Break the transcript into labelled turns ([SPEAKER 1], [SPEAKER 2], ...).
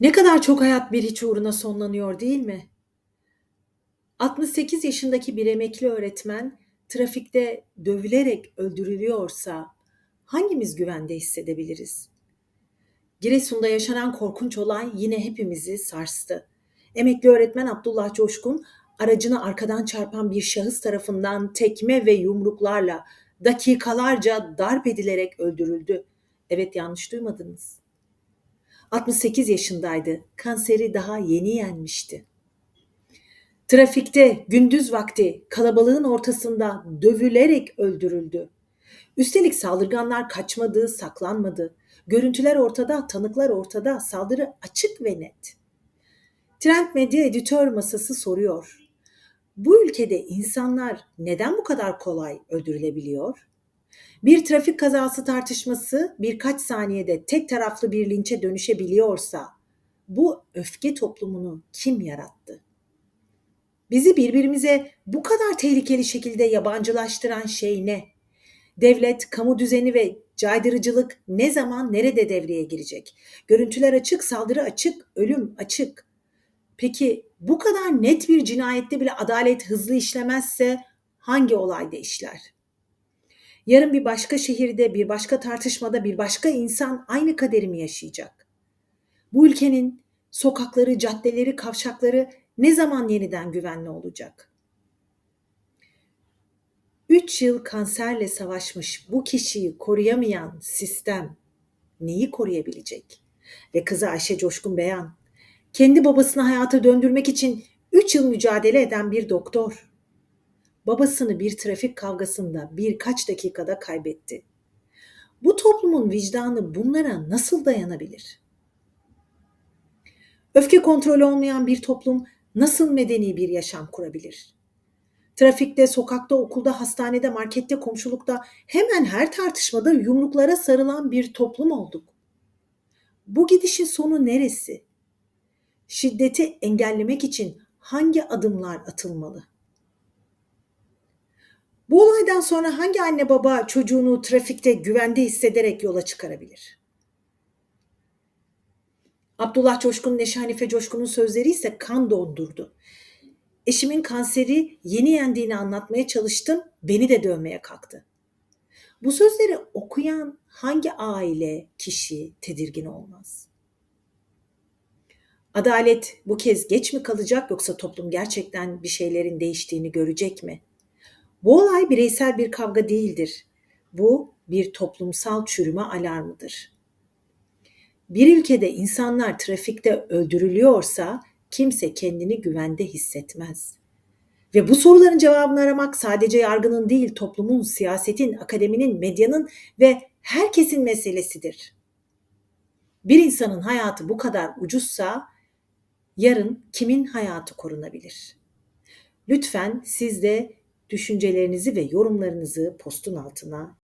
[SPEAKER 1] Ne kadar çok hayat bir hiç uğruna sonlanıyor değil mi? 68 yaşındaki bir emekli öğretmen trafikte dövülerek öldürülüyorsa hangimiz güvende hissedebiliriz? Giresun'da yaşanan korkunç olay yine hepimizi sarstı. Emekli öğretmen Abdullah Coşkun aracını arkadan çarpan bir şahıs tarafından tekme ve yumruklarla dakikalarca darp edilerek öldürüldü. Evet yanlış duymadınız. 68 yaşındaydı. Kanseri daha yeni yenmişti. Trafikte gündüz vakti kalabalığın ortasında dövülerek öldürüldü. Üstelik saldırganlar kaçmadı, saklanmadı. Görüntüler ortada, tanıklar ortada, saldırı açık ve net. Trend Medya editör masası soruyor. Bu ülkede insanlar neden bu kadar kolay öldürülebiliyor? Bir trafik kazası tartışması birkaç saniyede tek taraflı bir linçe dönüşebiliyorsa bu öfke toplumunu kim yarattı? Bizi birbirimize bu kadar tehlikeli şekilde yabancılaştıran şey ne? Devlet, kamu düzeni ve caydırıcılık ne zaman nerede devreye girecek? Görüntüler açık, saldırı açık, ölüm açık. Peki bu kadar net bir cinayette bile adalet hızlı işlemezse hangi olayda işler? Yarın bir başka şehirde, bir başka tartışmada bir başka insan aynı kaderimi yaşayacak. Bu ülkenin sokakları, caddeleri, kavşakları ne zaman yeniden güvenli olacak? Üç yıl kanserle savaşmış bu kişiyi koruyamayan sistem neyi koruyabilecek? Ve kızı Ayşe Coşkun Beyan, kendi babasını hayata döndürmek için üç yıl mücadele eden bir doktor. Babasını bir trafik kavgasında birkaç dakikada kaybetti. Bu toplumun vicdanı bunlara nasıl dayanabilir? Öfke kontrolü olmayan bir toplum nasıl medeni bir yaşam kurabilir? Trafikte, sokakta, okulda, hastanede, markette, komşulukta hemen her tartışmada yumruklara sarılan bir toplum olduk. Bu gidişin sonu neresi? Şiddeti engellemek için hangi adımlar atılmalı? Bu olaydan sonra hangi anne baba çocuğunu trafikte güvende hissederek yola çıkarabilir? Abdullah Coşkun'un eşi Hanife Coşkun'un sözleri ise kan dondurdu. Eşimin kanseri yeni yendiğini anlatmaya çalıştım, beni de dövmeye kalktı. Bu sözleri okuyan hangi aile, kişi tedirgin olmaz? Adalet bu kez geç mi kalacak yoksa toplum gerçekten bir şeylerin değiştiğini görecek mi? Bu olay bireysel bir kavga değildir. Bu bir toplumsal çürüme alarmıdır. Bir ülkede insanlar trafikte öldürülüyorsa kimse kendini güvende hissetmez. Ve bu soruların cevabını aramak sadece yargının değil, toplumun, siyasetin, akademinin, medyanın ve herkesin meselesidir. Bir insanın hayatı bu kadar ucuzsa yarın kimin hayatı korunabilir? Lütfen siz de düşüncelerinizi ve yorumlarınızı postun altına